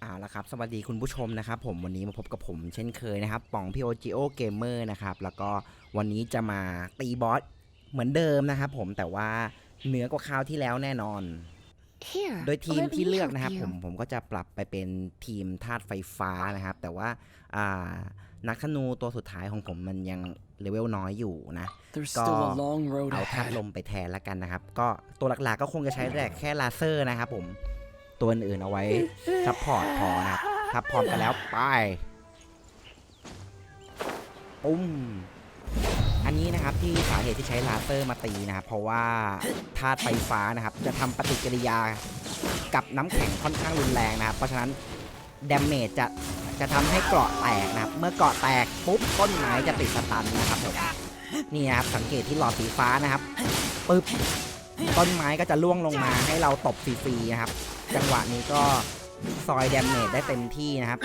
เอาละครับสวัสดีคุณผู้ชมนะครับผมวันนี้มาพบกับผมเช่นเคยนะครับป๋องพีโอจีโอเกมเมอร์นะครับแล้วก็วันนี้จะมาตีบอสเหมือนเดิมนะครับผมแต่ว่าเหนือกว่าคราวที่แล้วแน่นอน Here, โดยทีม let ที่ me เลือก help นะครับ you. ผมผมก็จะปรับไปเป็นทีมธาตุไฟฟ้านะครับ แต่ว่าอ่านักธนูตัวสุดท้ายของผมมันยังเลเวลน้อยอยู่นะ There's Go. still a long road เอาธาตุ ahead. ลมไปแทนแล้วกันนะครับ ก็ตัวหลักๆก็คงจะใช้แต่แค่ลาเซอร์นะครับผม ตัวอื่นๆเอาไว้ซัพพอร์ตพอนะครับถ้าพร้อมกันแล้วไปปุ้มอันนี้นะครับที่สาเหตุที่ใช้ลาเซอร์มาตีนะครับเพราะว่าธาตุไฟฟ้านะครับ จะทำปฏิกิริยากับน้ำแข็งค่อนข้างรุนแรงนะครับ เพราะฉะนั้นดาเมจจะจะทำให้เกราะแตกนะครับ เมื่อเกราะแตกปุ๊บต้นไม้จะติดสตันนะครับผมนี่นะครับสังเกตที่หลอดสีฟ้านะครับปึ๊บต้นไม้ก็จะล่วงลงมาให้เราตบฟรีๆนะครับ จังหวะนี้ก็ซอยแดาเมจได้เต็มที่นะครับ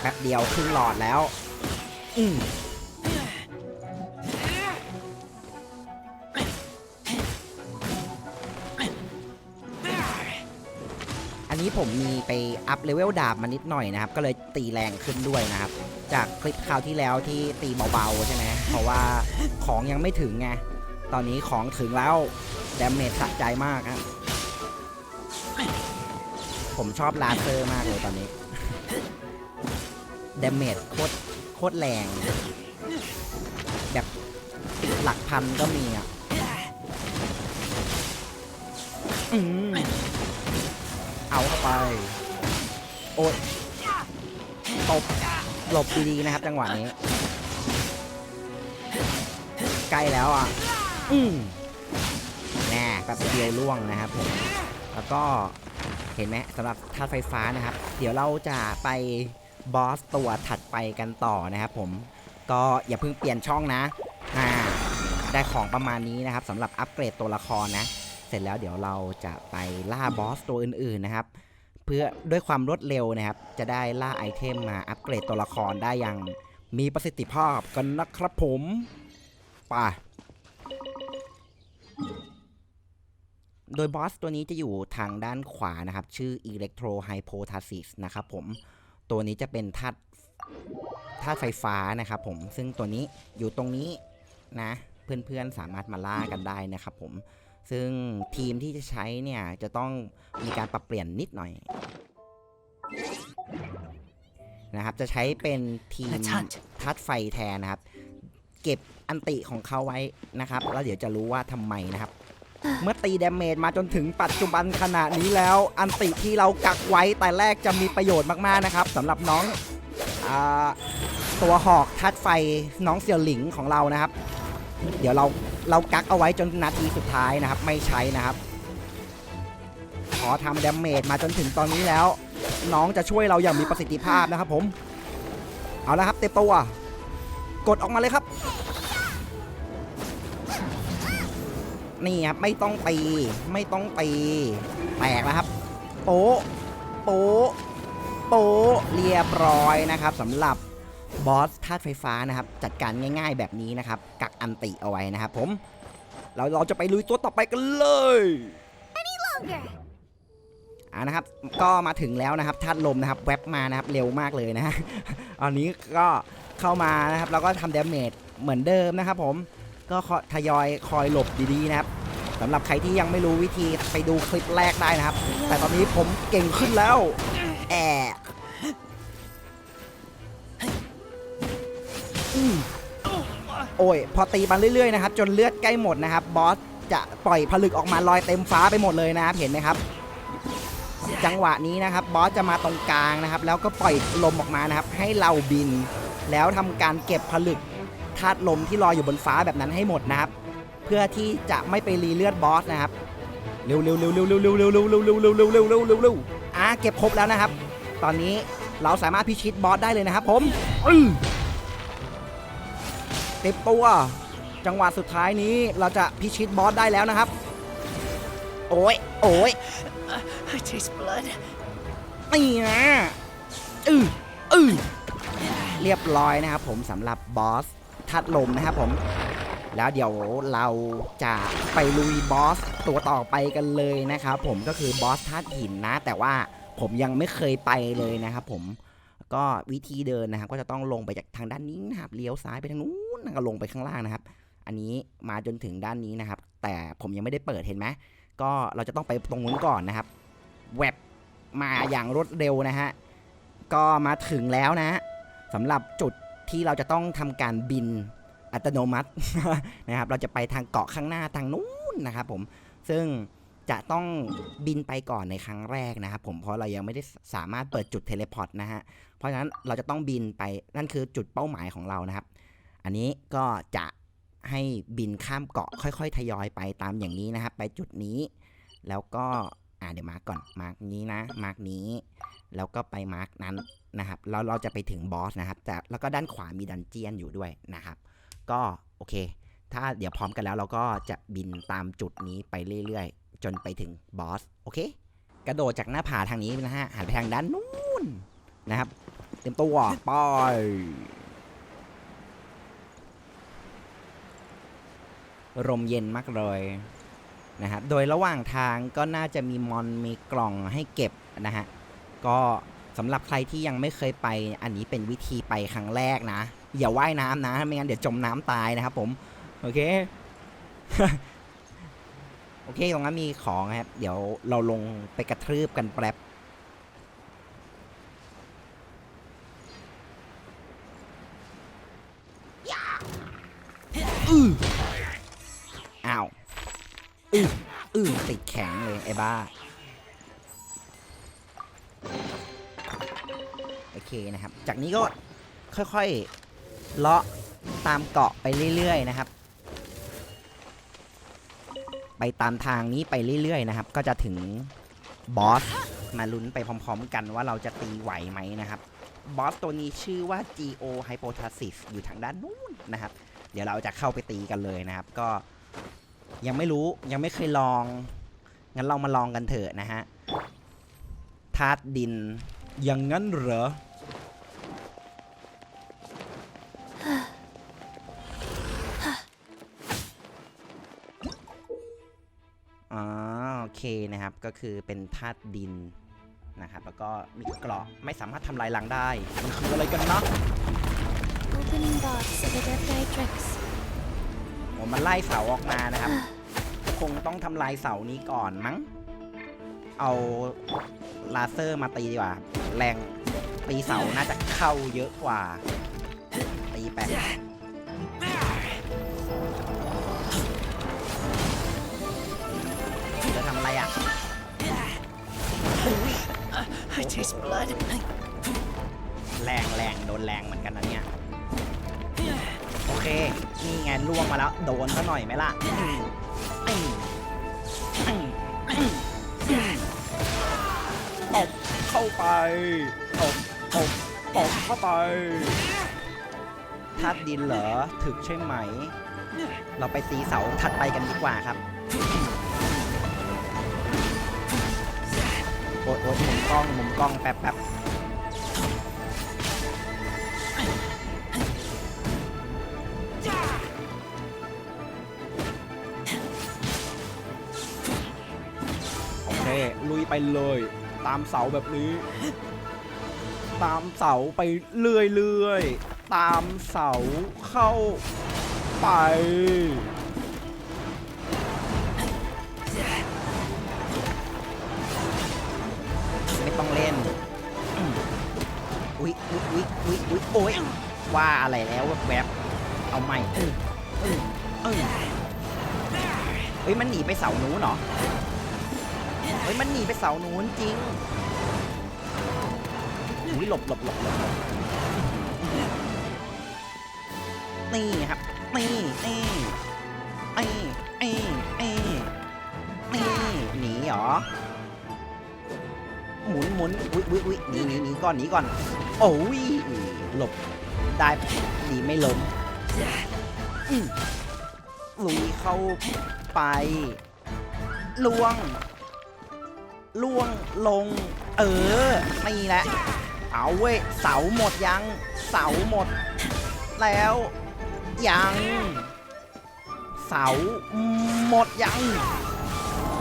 แป๊บเดียวครึ่งหลอดแล้ว อืมอันนี้ผมมีไปอัพเลเวลดาบมานิดหน่อยนะครับ ก็เลยตีแรงขึ้นด้วยนะครับ จากคลิปคราวที่แล้วที่ตีเบาๆใช่ไหมเพราะว่าของยังไม่ถึงไง ตอนนี้ของถึงแล้วดาเมจสะใจมากครับผมชอบลาเซอร์มากเลยตอนนี้ดาเมจโคตรโคตรแรง แบบติดหลักพันก็มีอะอืมเอาเข้าไป โอ๊ยตบหลบดีๆนะครับจังหวะนี้ ใกล้แล้วอะ อืมแน่แบบเดียวล่วงนะครับผมแล้วก็เห็นไหมสำหรับธาตุไฟฟ้านะครับ เดี๋ยวเราจะไปบอสตัวถัดไปกันต่อนะครับผมก็อย่าเพิ่งเปลี่ยนช่องนะอ่าได้ของประมาณนี้นะครับสำหรับอัปเกรดตัวละครนะ เสร็จแล้วเดี๋ยวเราจะไปล่าบอสตัวอื่นๆนะครับ เพื่อด้วยความรวดเร็วนะครับ จะได้ล่าไอเทมมาอัปเกรดตัวละครได้อย่างมีประสิทธิภาพกันนะครับผมไป่ะ โดยบอสตัวนี้จะอยู่ทางด้านขวานะครับ ชื่อ Electro Hypothesis นะครับผม ตัวนี้จะเป็นธาตุธาตุไฟฟ้านะครับผม ซึ่งตัวนี้อยู่ตรงนี้นะ เพื่อนๆสามารถมาล่ากันได้นะครับผม ซึ่งทีมที่จะใช้เนี่ย จะต้องมีการปรับเปลี่ยนนิดหน่อยนะครับ จะใช้เป็นทีม Let's hunt ธาตุไฟแทนนะครับ เก็บอันติของเขาไว้นะครับ แล้วเดี๋ยวจะรู้ว่าทำไมนะครับ เมื่อตีเดาเมจมาจนถึงปัจจุบันขณะนี้แล้ว อันติที่เรากักไว้แต่แรกจะมีประโยชน์มากๆนะครับสำหรับน้องอตัวหอกทัดไฟน้องเสี่ยวหลิงของเรานะครับ เดี๋ยวเราเรากักเอาไว้จนนาทีสุดท้ายนะครับ ไม่ใช้นะครับ ขอทำเดาเมจมาจนถึงตอนนี้แล้ว น้องจะช่วยเราอย่างมีประสิทธิภาพนะครับผม เอาละครับเต็มตัว กดออกมาเลยครับ นี่ครับไม่ต้องตี ไม่ต้องตี แตกแล้วครับ โป๊ะโป๊ะโป๊ะเรียบร้อยนะครับสำหรับบอสธาตุไฟฟ้านะครับ จัดการง่ายๆแบบนี้นะครับ กักอันติเอาไว้นะครับผมเราเราจะไปลุยตัวต่อไปกันเลยอ่านะครับ ก็มาถึงแล้วนะครับธาตุลมนะครับ แวบมานะครับ เร็วมากเลยนะฮะอันนี้ก็เข้ามานะครับ แล้วก็ทำดาเมจเหมือนเดิมนะครับผม ก็คอทยอยคอยหลบดีๆนะครับสำหรับใครที่ยังไม่รู้วิธีไปดูคลิปแรกได้นะครับ แต่ตอนนี้ผมเก่งขึ้นแล้วแอะโอ้ย พอตีมันเรื่อยๆนะครับ จนเลือดใกล้หมดนะครับ บอสจะปล่อยผลึกออกมาลอยเต็มฟ้าไปหมดเลยนะครับเห็นไหมครับ จังหวะนี้นะครับ บอสจะมาตรงกลางนะครับ แล้วก็ปล่อยลมออกมานะครับ ให้เราบิน แล้วทำการเก็บผลึก ธาตุลมที่ลอยอยู่บนฟ้าแบบนั้นให้หมดนะครับ เพื่อที่จะไม่ไปรีเลือดบอสนะครับ เร็วเร็วเร็วเร็วเร็วเร็วเร็วเร็วเร็วเร็วเร็วเร็วเร็วเร็วเร็วเร็วอะเก็บครบแล้วนะครับ ตอนนี้เราสามารถพิชิตบอสได้เลยนะครับ ผมเต็มตัว จังหวะสุดท้ายนี้เราจะพิชิตบอสได้แล้วนะครับ โอ้ยโอ้ย I taste blood. นี่นะอืออือเรียบร้อยนะครับผมสำหรับบอส ธาตุลมนะครับผม แล้วเดี๋ยวเราจะไปลุยบอสตัวต่อไปกันเลยนะครับผมก็คือบอสธาตุหินนะ แต่ว่าผมยังไม่เคยไปเลยนะครับผมก็วิธีเดินนะครับก็จะต้องลงไปจากทางด้านนี้นะครับเลี้ยวซ้ายไปทางนู้นแล้วก็ลงไปข้างล่างนะครับ อันนี้มาจนถึงด้านนี้นะครับ แต่ผมยังไม่ได้เปิดเห็นไหมก็เราจะต้องไปตรงนู้นก่อนนะครับแวบมาอย่างรวดเร็วนะฮะก็มาถึงแล้วนะสำหรับจุด ที่เราจะต้องทำการบินอัตโนมัตินะครับ เราจะไปทางเกาะข้างหน้าทางนู้นนะครับผม ซึ่งจะต้องบินไปก่อนในครั้งแรกนะครับผม เพราะเรายังไม่ได้สามารถเปิดจุดเทเลพอร์ตนะฮะ เพราะฉะนั้นเราจะต้องบินไป นั่นคือจุดเป้าหมายของเรานะครับ อันนี้ก็จะให้บินข้ามเกาะค่อยๆ ทยอยไปตามอย่างนี้นะครับ ไปจุดนี้ แล้วก็ อ่าเดี๋ยวมาร์กก่อน มาร์กนี้นะ มาร์กนี้ แล้วก็ไปมาร์กนั้นนะครับแล้วเราจะไปถึงบอสนะครับแต่แล้วก็ด้านขวามีดันเจียนอยู่ด้วยนะครับ ก็โอเค ถ้าเดี๋ยวพร้อมกันแล้วเราก็จะบินตามจุดนี้ไปเรื่อยๆ จนไปถึงบอสโอเค กระโดดจากหน้าผาทางนี้นะฮะหันไปทางด้านนู้นนะครับ เตรียมตัวไปลมเย็นมากเลยนะครับ โดยระหว่างทางก็น่าจะมีมอนมีกล่องให้เก็บนะฮะ ก็สำหรับใครที่ยังไม่เคยไป อันนี้เป็นวิธีไปครั้งแรกนะ อย่าว่ายน้ำนะ ไม่งั้นเดี๋ยวจมน้ำตายนะครับผม โอเค โอเค ตรงนั้นมีของครับ เดี๋ยวเราลงไปกระทืบกันแป๊บอ้าว อืออือติดแข็งเลยไอ้บ้า เคนะครับ จากนี้ก็ค่อยๆเลาะตามเกาะไปเรื่อยๆนะครับ ไปตามทางนี้ไปเรื่อยๆนะครับ ก็จะถึงบอสมาลุ้นไปพร้อมๆ กันว่าเราจะตีไหวไหมนะครับบอสตัวนี้ชื่อว่า Geo Hypothesis อยู่ทางด้านนู้นนะครับ เดี๋ยวเราจะเข้าไปตีกันเลยนะครับ ก็ยังไม่รู้ยังไม่เคยลอง งั้นเรามาลองกันเถอะนะฮะธาตุดินอย่างงั้นเหรอ นะครับ ก็คือเป็นธาตุดินนะครับ แล้วก็มีเกราะไม่สามารถทำลายล้างได้มันคืออะไรกันเนาะ Opening box of the Death Matrix. ผมมันไล่เสาออกมานะครับ คงต้องทำลายเสานี้ก่อนมั้ง เอาลาเซอร์มาตีดีกว่า แรงตีเสาน่าจะเข้าเยอะกว่า ตีแปะจะ taste blood. แรงแรงโดนแรงเหมือนกันนะเนี่ย โอเค นี่ไงล่วงมาแล้ว โดนซะหน่อยไหมล่ะอืมอืมอืมอืมอืมตบเข้าไป ตบ ตบ ตบเข้าไปธาตุดินเหรอ ถึกใช่ไหม เราไปตีเสาถัดไปกันดีกว่าครับ โอ๊ยโอ๊ยมุมกล้องมุมกล้องแป๊บแป๊บโอเคลุยไปเลย ตามเสาแบบนี้ ตามเสาไปเรื่อยๆตามเสาเข้าไป อุ๊ยอุ๊ยอุ๊ยอุ๊ยอุ๊ยโอ้ยว่าอะไรแล้วแวบๆเอาใหม่เออเออเออเฮ้ยมันหนีไปเสานู้นเหรอเฮ้ยมันหนีไปเสานู้นจริงอุ้ยหลบหลบหลบหลบนี่ครับนี่นี่นี่นี่นี่นี่หนีเหรอหมุนหมุนอุ้ยอุ้ยอุ้ยหนีหนีหนีก่อนหนีก่อน โอ้ยหลบได้ดีไม่ล้มลุยเข้าไปล่วงล่วงลง เออนี่แหละเอาเว้ยเสาหมดยัง เสาหมด แล้วยัง เสาหมดยัง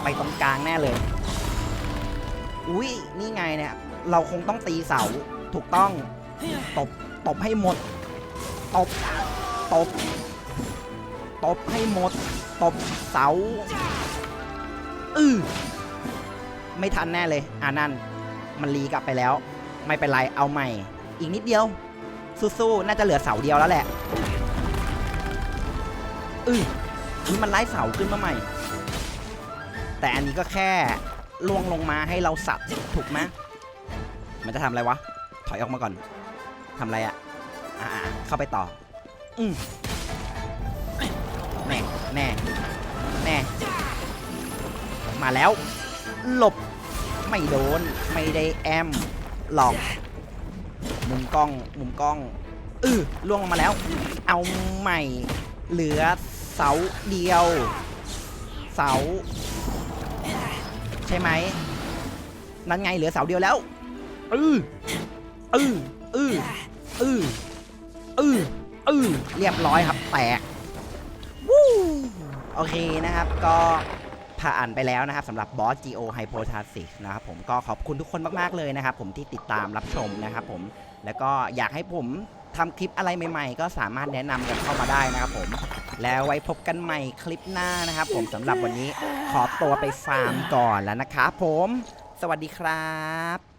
ไปตรงกลางแน่เลย อุ้ยนี่ไงเนี่ย เราคงต้องตีเสา ถูกต้อง ตบ ตบให้หมด ตบ ตบ ตบให้หมด ตบเสา อือไม่ทันแน่เลย อ่านั่น มันรีกลับไปแล้ว ไม่เป็นไร เอาใหม่ อีกนิดเดียว สู้ๆ น่าจะเหลือเสาเดียวแล้วแหละ อือนี่มันไล่เสาขึ้นมาใหม่ แต่อันนี้ก็แค่ล่วงลงมาให้เราสับถูกไหมมันจะทำอะไรวะ อยออกมาก่อนทำอะไรอะอ่าเข้าไปต่อ อืมแน่แน่แน่มาแล้ว หลบ ไม่โดน ไม่ได้แอม หลอก มุมกล้อง มุมกล้อง อือล่วงลงมาแล้ว เอาใหม่ เหลือเสาเดียว เสา ใช่ไหม นั่นไงเหลือเสาเดียวแล้ว อือ อืออืออืออืออือเรียบร้อยครับแตกวู้โอเคนะครับก็ผ่านไปแล้วนะครับสำหรับบอส Geo Hypothesis นะครับผมก็ขอบคุณทุกคนมาก ๆ เลยนะครับผมที่ติดตามรับชมนะครับผมแล้วก็อยากให้ผมทำคลิปอะไรใหม่ๆ ก็สามารถแนะนำกันเข้ามาได้นะครับผม แล้วไว้พบกันใหม่คลิปหน้านะครับผมสำหรับวันนี้ขอตัวไปฟาร์มก่อนแล้วนะครับผม สวัสดีครับ